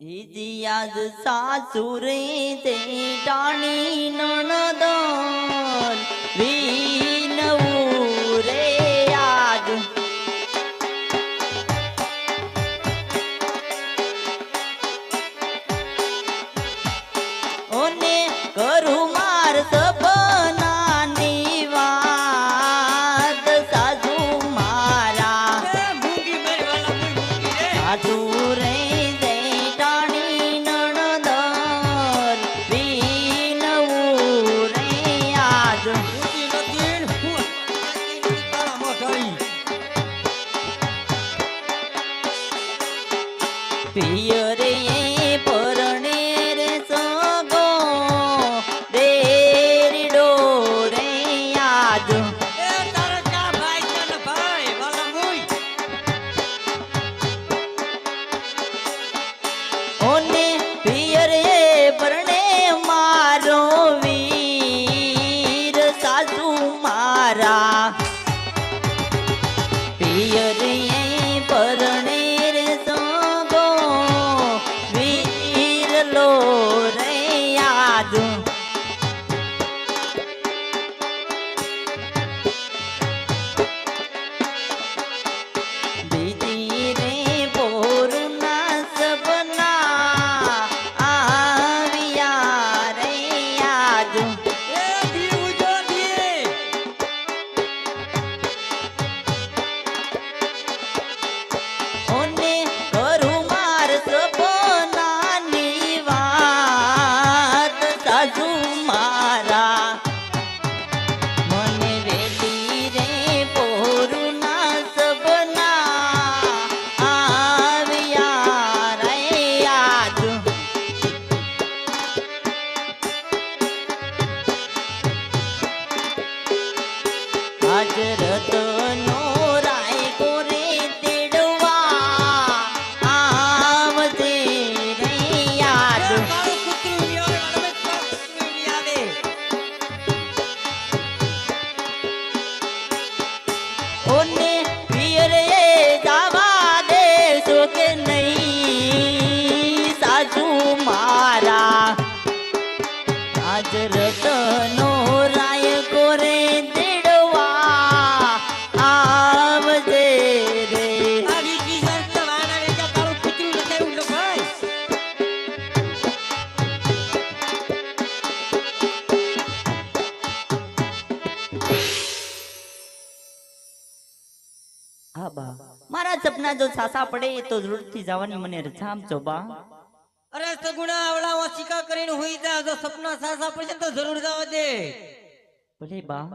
ઇતિહાસ સાસુરે તે ટાણી નણદન. વિનવું રે આજ. ઓને કરું માર સપનાની हरिया हजरत સપના જો સાસા પડે તો જરૂરથી જવાની મને રજા આપજો બા. અરે સગુણા આવડા ઓશિકા કરીને હુઈ જા. જો સપના સાસા પડશે તો જરૂર જવા દે. ભલે બા.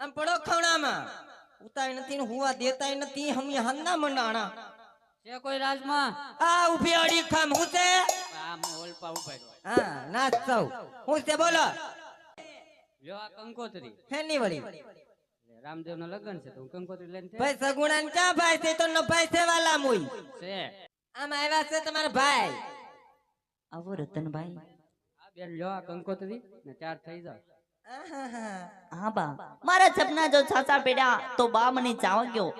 આમ પડો ખવડામાં. ઉતાય નથી ને હુવા દેતાય નથી હમી હંદા મંડાણા. છે કોઈ રાજમાં? આ ઊભી અડી ખામ. હું છે? આમ ઓલપા ઉપાડ્યો હા નાચ સૌ. હું છે બોલો. લ્યો આ કંકોત્રી. હેની વળી. રામદેવ નો લગ્ન છે તો હું કંકોત્રી લઈને ભાઈ સગુણા ને ક્યાં ભાઈ છે? તો નો ભાઈ છે વાલા મુઈ છે. આમ આવ્યા છે તમારા ભાઈ. આવો રતનભાઈ. આ બેન લ્યો આ કંકોત્રી ને ચાર થઈ જાવ હા બા. મારા સપના જો સાસા પેડા તો બા મને ચાવા ગયો.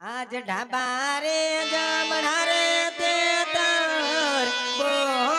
આજ ઢાબા રે જમણા રે તે તાર બોલતા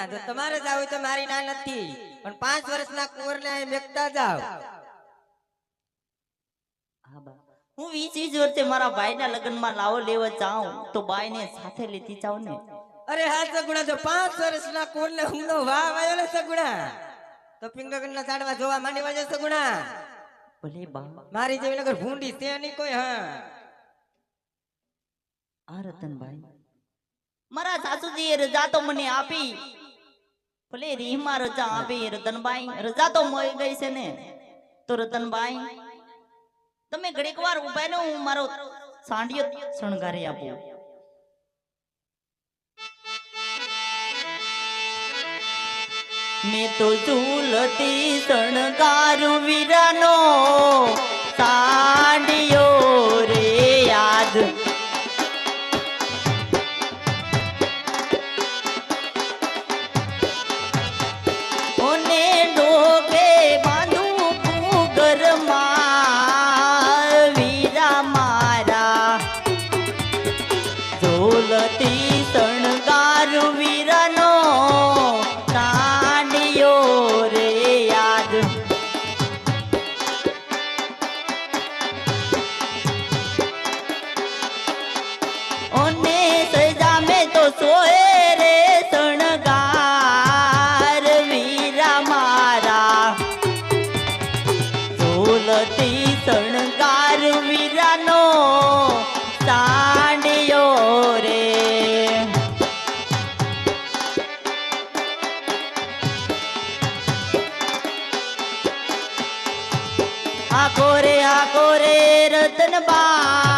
સગુણા જો તમારે જાવ હોય તો મારી ના નથી. પણ પાંચ વર્ષના કુંવરને અહીં મેકતા જાવ હું વીસ વર્ષે મારા ભાઈના લગ્નમાં લાવો લેવા જાઉં તો બાઈને સાથે લેતી જાઉં ને. અરે હા સગુણા જો પાંચ વર્ષના કુંવરને હુમલો વાહ વાયો ને સગુણા. તો પિંગકરના સાડવા જોવા માંડી વાજે સગુણા. ભલે બા. મારી જેવી નગર ભૂંડી છે નહીં કોઈ હા. આ રતનભાઈ. મારા સાસુજીએ રજા તો મને આપી. ભલે રીમાં રજા આપી રતનભાઈ રજા તો મળી ગઈ છે ને. તો રતનભાઈ તમે ઘડીક વાર ઊભા ને હું મારો સાંડિયો શણગારી આપું. મેં તો ઝૂલતી શણગારું વીરાનો સાંડિયો ઝોલતી શણગાર વીરાનો સાંડિયો રે. આખો રે આખો રે રતનબાઈ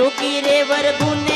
ટૂંકી રે વરગુન